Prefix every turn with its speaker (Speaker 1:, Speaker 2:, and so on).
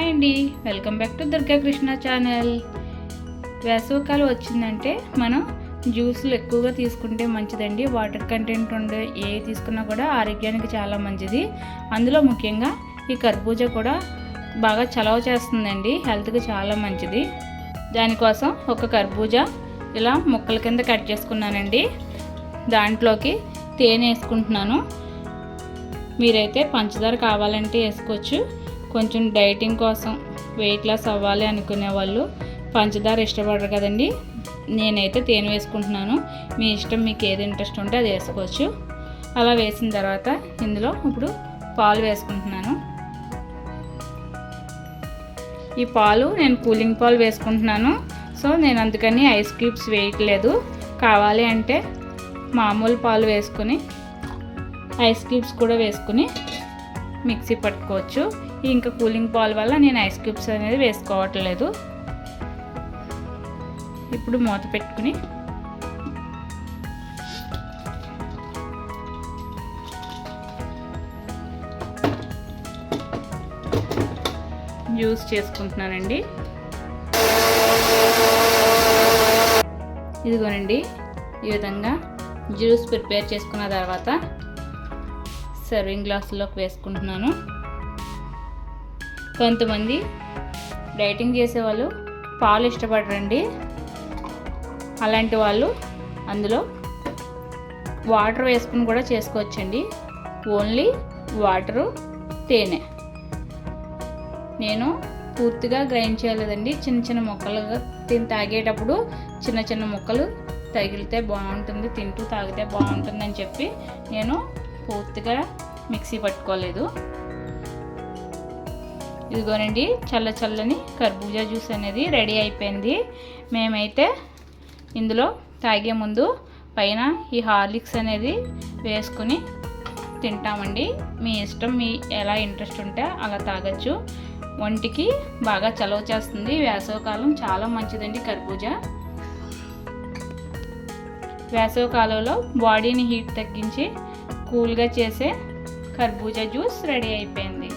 Speaker 1: Hi అండి. Welcome back to Durga Krishna channel. వేసవికాలం వచ్చిందంటే మనం జ్యూస్లు ఎక్కువగా తీసుకుంటే మంచిదండి. వాటర్ కంటెంట్ ఉండే ఏ తీసుకున్నా కూడా ఆరోగ్యానికి చాలా మంచిది. అందులో ముఖ్యంగా ఈ కర్బూజా కూడా బాగా చలవ చేస్తుందండి. హెల్త్కి చాలా మంచిది. దానికోసం ఒక కర్బూజా ఇలా ముక్కల కింద కట్ చేసుకున్నానండి. దాంట్లోకి తేనె వేసుకుంటున్నాను. మీరైతే పంచదార కావాలంటే వేసుకోవచ్చు. కొంచెం డైటింగ్ కోసం వెయిట్ లాస్ అవ్వాలి అనుకునే వాళ్ళు పంచదార ఇష్టపడరు కదండి. నేనైతే తేనె వేసుకుంటున్నాను. మీ ఇష్టం మీకు ఏది ఇంట్రెస్ట్ ఉంటే అది వేసుకోవచ్చు. అలా వేసిన తర్వాత ఇందులో ఇప్పుడు పాలు వేసుకుంటున్నాను. ఈ పాలు నేను కూలింగ్ పాలు వేసుకుంటున్నాను. సో నేను అందుకని ఐస్ క్యూబ్స్ వేయట్లేదు. కావాలి అంటే మామూలు పాలు వేసుకొని ఐస్ క్యూబ్స్ కూడా వేసుకుని మిక్సీ పట్టుకోవచ్చు. ఇంకా కూలింగ్ బాల్ వల్ల నేను ఐస్ క్యూబ్స్ అనేది వేసుకోవట్లేదు. ఇప్పుడు మూత పెట్టుకుని జ్యూస్ చేసుకుంటున్నానండి. ఇదిగోనండి ఈ విధంగా జ్యూస్ ప్రిపేర్ చేసుకున్న తర్వాత సర్వింగ్ గ్లాసులోకి వేసుకుంటున్నాను. కొంతమంది డైటింగ్ చేసేవాళ్ళు పాలు ఇష్టపడరండి. అలాంటి వాళ్ళు అందులో వాటర్ వేసుకుని కూడా చేసుకోవచ్చండి. ఓన్లీ వాటరు తేనె. నేను పూర్తిగా గ్రైండ్ చేయలేదండి. చిన్న చిన్న మొక్కలుగా తిని తాగేటప్పుడు చిన్న చిన్న ముక్కలు తగిలితే బాగుంటుంది తింటూ తాగితే బాగుంటుంది అని చెప్పి నేను పూర్తిగా మిక్సీ పట్టుకోలేదు. ఇదిగోనండి చల్ల చల్లని కర్బూజా జ్యూస్ అనేది రెడీ అయిపోయింది. మేమైతే ఇందులో తాగే ముందు పైన ఈ హార్లిక్స్ అనేది వేసుకుని తింటామండి. మీ ఇష్టం మీ ఎలా ఇంట్రెస్ట్ ఉంటే అలా తాగొచ్చు. ఒంటికి బాగా చలవ చేస్తుంది. వేసవికాలం చాలా మంచిదండి కర్బూజా. వేసవికాలంలో బాడీని హీట్ తగ్గించి కూల్గా చేసే కర్బూజా జ్యూస్ రెడీ అయిపోయింది.